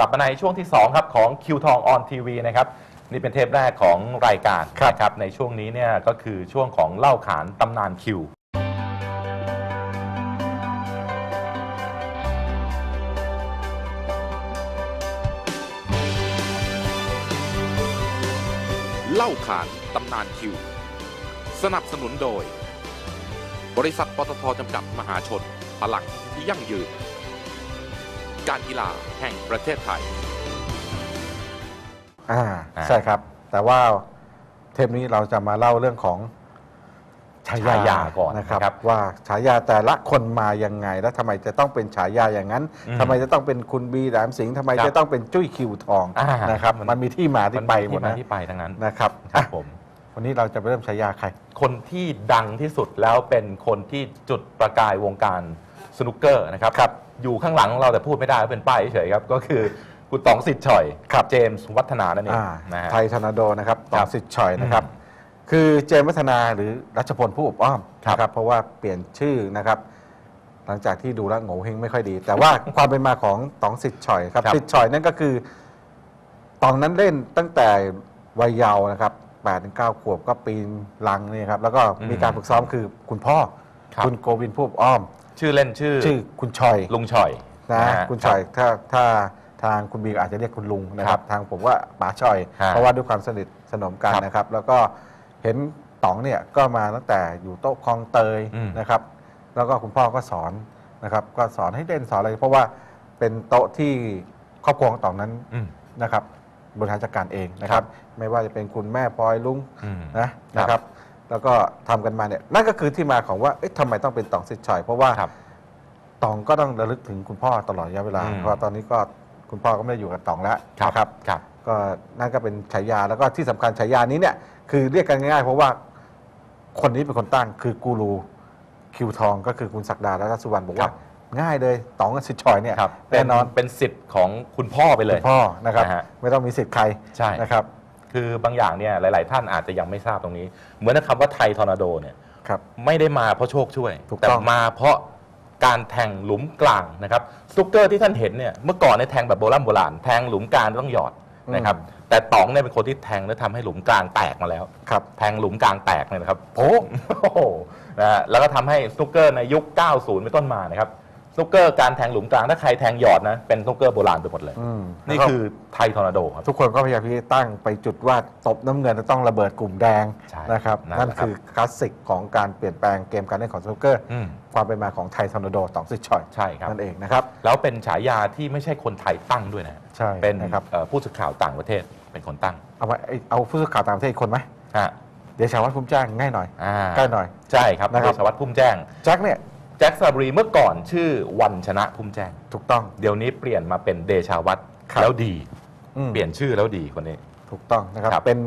กลับมาในช่วงที่ 2 ครับ ของคิวทองออนทีวีนะครับนี่เป็นเทปแรกของรายการครับนะครับในช่วงนี้เนี่ยก็คือช่วงของเล่าขานตำนานคิว เล่าขานตำนานคิว สนับสนุนโดย บริษัทปตทจำกัดมหาชนพลังที่ยั่งยืน การกีฬาแห่งประเทศไทย อ่าอ่า ใช่ครับ แต่ว่าเทปนี้เราจะมาเล่าเรื่องของฉายาฉายาก่อนนะครับ นะครับว่าฉายาแต่ละคนมายังไง และทำไมจะต้องเป็นฉายาอย่างนั้นอืมทำไมจะต้องเป็นคุณบีแหลมสิงห์ทำไมครับจะต้องเป็นจุ้ยคิวทองอ่านะครับ มัน มันมีที่มาที่ไปหมที่ดมานะที่ไปทั้งนั้นนะครับครับอะผม วันนี้เราจะไปเริ่มฉายาใคร คนที่ดังที่สุดแล้วเป็นคนที่จุดประกายวงการ สนุกเกอร์นะครับครับอยู่ข้างหลังเราแต่พูดไม่ได้เป็นป้ายเฉยๆครับ ก็คือคุณต๋องสิทธิ์ฉ่อยครับเจมส์วัฒนานั่นเองอ่านะฮะไทยทอร์นาโดนะครับต่คอรับสิทธิ์ชอยนะครับอืมคือเจมส์วัฒนาหรือรัชพลผู้อบอ้อมครับนะครับเพราะว่าเปลี่ยนชื่อนะครับ หลังจากที่ดูแล้วโง่เฮงไม่ค่อยดี แต่ว่าความเป็นมาของตองสิทธิ์ชอยครับครับสิทธิ์ชอยนั่นก็คือตองนั้นเล่นตั้งแต่วัยเยาว์นะครับ8ถึง9ขวบก็ปีนลังนี่ครับ แล้วก็มีการฝึกซ้อมคือคุณพ่อครับคุณโกวินผู้อบอ้อม ชื่อเล่นชื่อชื่อคุณชอยลุงฉ่อยนะฮคุณชอยถ้าถ้าทางคุณบีอาจจะเรียกคุณลุงนะคครัรับบทางผมว่าป๋าชอยฮะเพราะว่าด้วยความสนิทสนมกันครับนะครับ แล้วก็เห็นต๋องเนี่ยก็มาตั้งแต่อยู่โต๊ะคลองเตยอืมนะครับ แล้วก็คุณพ่อก็สอนนะครับ ก็สอนให้เล่นสอนอะไร เพราะว่าเป็นโต๊ะที่ครอบครัวของต๋องนั้นอืมนะครับบริหารจัดการเองนะครับ ไม่ว่าจะเป็นคุณแม่พลอยลุงอืมนะนะครับ แล้วก็ทำกันมาเนี่ยนั่นก็คือที่มาของว่าเอ๊ะทำไมต้องเป็นต๋องสิทธิ์ชอยเพราะว่าครับตองก็ต้องระลึกถึงคุณพ่อตลอดระยะเวลาอืมเพราะตอนนี้ก็คุณพ่อก็ไม่ได้อยู่กับตองแล้วครับนะครับครับก็นั่นก็เป็นฉายาแล้วก็ที่สำคัญฉายานี้เนี่ยคือเรียกกันง่ายๆ เพราะว่าคนนี้เป็นคนตั้งคือกูรูคิวทองก็คือคุณศักดาและรัตนสุวรรณบอกครัว่าบง่ายเลยตองกับสิทธิ์ชอยเนี่ยครับแน่นอนเป็นสิทธิ์ของคุณพ่อไปเลยคุณพ่อนะครับนะฮะไม่ต้องมีสิทธิ์ใครใช่นะครับ คือบางอย่างเนี่ยหลาย ๆ ท่านอาจจะยังไม่ทราบตรงนี้ เหมือนคำว่าไทยทอร์นาโดเนี่ยครับ ไม่ได้มาเพราะโชคช่วยถูกแต่ต้อง มาเพราะการแทงหลุมกลางนะครับสนุกเกอร์ที่ท่านเห็นเนี่ยเมื่อก่อนเนี่ยแทงแบบโบราณโบราณแทงหลุมกลางต้องหยอดนะครับแต่ต๋องเนี่ยเป็นคนที่แทงแล้วทำให้หลุมกลางแตกมาแล้ว ครับ แทงหลุมกลางแตกเนี่ยนะครับโอ้โอ้โหนะฮะแล้วก็ทำให้สนุกเกอร์ในยุค 90 เป็นต้นมานะครับส นุกเกอร์การแทงหลุมกลางถ้าใครแทงหยอดนะเป็นสนุกเกอร์โบราณไปหมดเลย อืมนี่แล้วก็คือไทยทอร์นาโดครับ ทุกคนก็พยายามที่จะตั้งไปจุดว่าตบน้ำเงินจะต้องระเบิดกลุ่มแดงใช่นะครับ นั่นแหละนั่นคือคลาสสิกของการเปลี่ยนแปลงเกมการเล่นของสนุกเกอร์ อืมความเป็นมาของไทยทอร์นาโดตองซิชชอยใช่ครับนั่นเองนะครับ แล้วเป็นฉายาที่ไม่ใช่คนไทยตั้งด้วยนะฮะใช่เป็นนะครับ เอ่อผู้สื่อข่าวต่างประเทศเป็นคนตั้งเอาไว้ไอ้เอาผู้สื่อข่าวต่างประเทศอีกคนไหมฮะเดี๋ยวชาววัดภูมิแจ้งง่ายหน่อยอ่าใกล้หน่อย ใช่ครับนะครับเดชวัฒน์พุ่มแจ้ง แจ็คเนี่ย แจ็คซาบรีเมื่อก่อนชื่อวันชนะพุ่มแจ้ง ถูกต้อง เดี๋ยวนี้เปลี่ยนมาเป็นเดชาวัฒน์ครับแล้วดี อืมเปลี่ยนชื่อแล้วดีคนนี้ ถูกต้องนะครับ ครับเป็น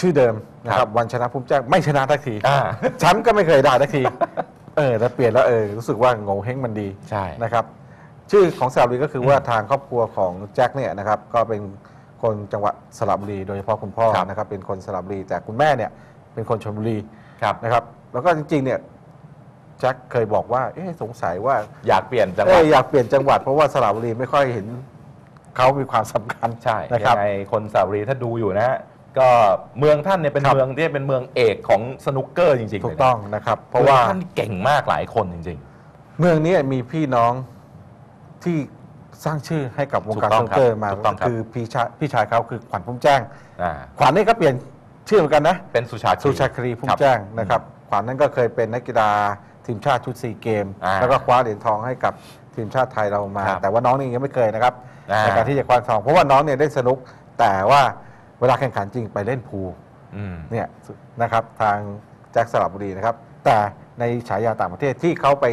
ชื่อเดิมนะคครัรับบ วันชนะภูมิแจ้งไม่ชนะทักทีอ่า แชมป์ก็ไม่เคยได้ทักที เออแล้วเปลี่ยนแล้วเออรู้สึกว่าโงเฮงมันดีใช่ นะครับ ชื่อของสระบุรีก็คือว่าอืมทางครอบครัวของแจ็คเนี่ยนะครับ ก็เป็นคนจังหวัดสระบุรีโดยเฉพาะคุณพ่อครับ นะครับ เป็นคนสระบุรีแต่คุณแม่เนี่ยเป็นคนชลบุรี ครับ นะครับแล้วก็จริงๆเนี่ย แจ็คเคยบอกว่าเอ๊ะสงสัยว่าอยากเปลี่ยนจังหเอวัดออยากเปลี่ยนจังหวัดเพราะว่าสระบุรีไม่ค่อยเห็นเขามีความสำคัญใช่นะคยัรับงไงคนสระบุรีถ้าดูอยู่นะฮะก็เมืองท่านเนี่ยเป็นครับเมืองที่เป็นเมืองเอกของสนุกเกอร์จริงๆถูเลยกนะต้องนะครับ เพเพราะราะว่าว่าท่านเก่งมากหลายคนจริงเมืองนี้มีพี่น้องที่สร้างชื่อให้กับวงการถูกต้สองนุกเกอร์มาถูกต้องครับคือพี่ชายพี่ชายเขาคือขวัญพุ่มแจ้งๆอ่าขวัญนี่ก็เปลี่ยนชื่อเหมือนกันนะเป็นสุชาสุชาครีพุ่มแจ้งครับนะครับขวัญนั่นก็เคยเป็นนักกีฬา ทีมชาติชุดซีเกม อ่าแล้วก็คว้าเหรียญทองให้กับทีมชาติไทยเรามา ครับแต่ว่าน้องนี่ยังไม่เคยนะครับอ่า ในการที่จะคว้าทอง เพราะว่าน้องเนี่ยเล่นสนุก แต่ว่าเวลาแข่งขันจริงไปเล่นพูล อืม เนี่ยนะครับทางแจ็คสระบุรีนะครับ แต่ในฉายาต่างประเทศที่เขาไป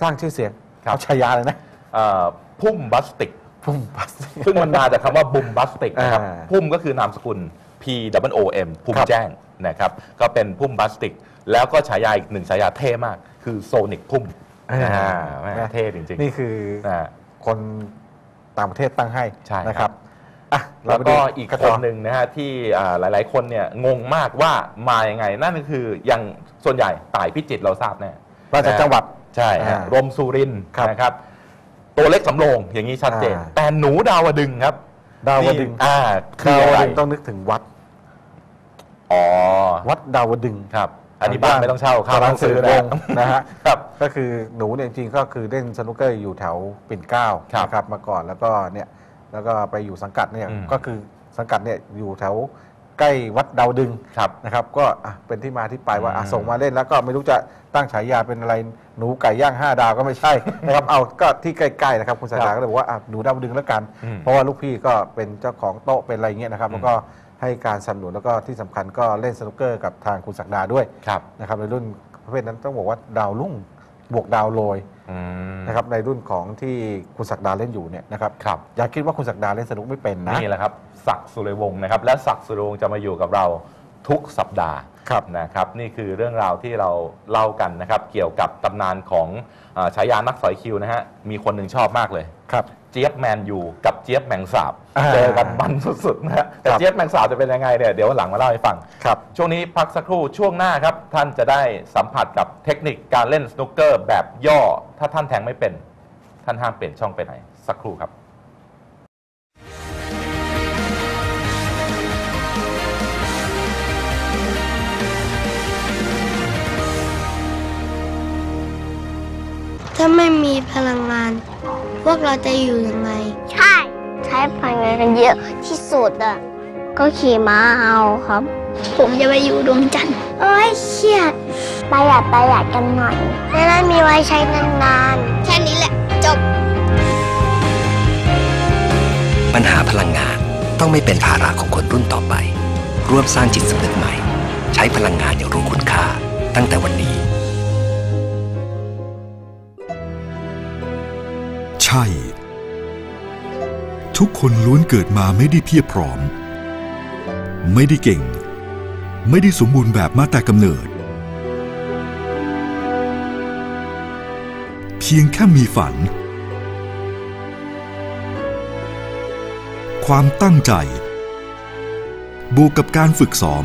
สร้างชื่อเสียงครับ เขาฉายาเลยนะเอ่อพุ่มบัสติก พุ่มบัส ซึ่งมันมาจากคำว่าบุมบัสติกนะครับอ่าพุ่มก็คือนามสกุล P W O M พุ่มครับแจ้งนะครับ ก็เป็นพุ่มบัสติก แล้วก็ฉายาอีกหนึ่งฉายาเท่มาก คือโซนิกพุ่มเอออ่าแม่นะเท่จริงนี่คือๆอ่า คนต่างประเทศตั้งให้ใช่ครับ นะครับอะแล้วเราก็ไปดูอีกระคต่นหนึ่งนะฮะที่อ่าหลาย ๆ คนเนี่ยงงมากว่ามายังไง นั่นก็คืออย่างส่วนใหญ่ต่ายพิจิตรเราทราบแน่มาจากจังหวัด ใช่ฮะอ่ารมสุรินทร์ครับนะครับ ตัวเล็กสำโรงอย่างนี้ชัดเจน อ่า แต่หนูดาวดึงส์ครับดาวดึงนี่อ่าคืดาอวอะไรดึงต้องนึกถึงวัด อ๋อวัดดาวดึง ครับ อันนี้บ้านไม่ต้องเช่าเข้าร้าร้านนซื้ซื้ออวนะงนะฮะครับก็คือหนูเนี่ยจริงๆก็คือเล่นสนุกเกอร์อยู่แถวปิ่นเกล้าครับนะครับมาก่อนแล้วก็เนี่ยแล้วก็ไปอยู่สังกัดเนี่ยอืมก็คือสังกัดเนี่ยอยู่แถวใกล้วัดดาวดึงครับนะครับก็อะเป็นที่มาที่ไปว่าอะอืมส่งมาเล่นแล้วก็ไม่รู้จะตั้งฉายาเป็นอะไรหนูไก่ย่าง 5 ดาวก็ไม่ใช่นะครับเอาก็ที่ใกล้ๆนะครับคุณสายครัดาบก็เลยบอกว่าอะหนูดาวดึงแล้วกันอืมเพราะว่าลูกพี่ก็เป็นเจ้าของโต๊ะเป็นอะไรเงี้ยนะครับอืมแล้วก็ ให้การสนับสนุนแล้วก็ที่สำคัญก็เล่นสนุกเกอร์กับทางคุณศักดาด้วยครับนะครับในรุ่นประเภทนั้นต้องบอกว่าดาวรุ่งบวกดาวโรยอืมนะครับในรุ่นของที่คุณศักดาเล่นอยู่เนี่ยนะครับครับ อย่าคิดว่าคุณศักดาเล่นสนุกไม่เป็นนะ นี่แหละครับศักดิ์สุริวงศ์นะครับ และศักดิ์สุริวงศ์จะมาอยู่กับเราทุกสัปดาห์ครับนะครับนี่คือเรื่องราวที่เราเล่ากันนะครับ เกี่ยวกับตำนานของเออฉายานักสอยคิวนะฮะมีคนหนึ่งชอบมากเลย ครับ เจี๊ยบแมนยูกับเจี๊ยบแมงสาบอ่าเจอกันมันสุดๆนะฮะแต่ครับเจี๊ยบแมงสาบจะเป็นยังไงเนี่ยเดี๋ยววันหลังมาเล่าให้ฟังครับช่วงนี้พักสักครู่ช่วงหน้าครับท่านจะได้สัมผัสกับเทคนิคการเล่นสนุกเกอร์แบบย่อ ถ้าท่านแทงไม่เป็น ท่านห้ามเปลี่ยนช่องไปไหนสักครู่ครับถ้าไม่มีพลังงาน พวกเราจะอยู่ยังไง ใช่ ใช้พลังงานกันเยอะที่สุดอะ ก็ขี่ม้าเอาครับ ผมจะไปอยู่ดวงจันทร์โอ้ยเครียดประหยัดประหยัดกันหน่อยจะได้มีไว้ใช้นานๆ แค่นี้แหละ จบ ปัญหาพลังงานต้องไม่เป็นภาระของคนรุ่นต่อไป ร่วมสร้างจิตสำนึกใหม่ ใช้พลังงานอย่างรู้คุณค่า ตั้งแต่วันนี้ ใช่ทุกคนล้วนเกิดมาไม่ได้เพียบพร้อม ไม่ได้เก่ง ไม่ได้สมบูรณ์แบบมาแต่กำเนิด เพียงแค่มีฝัน ความตั้งใจ บวกกับการฝึกซ้อม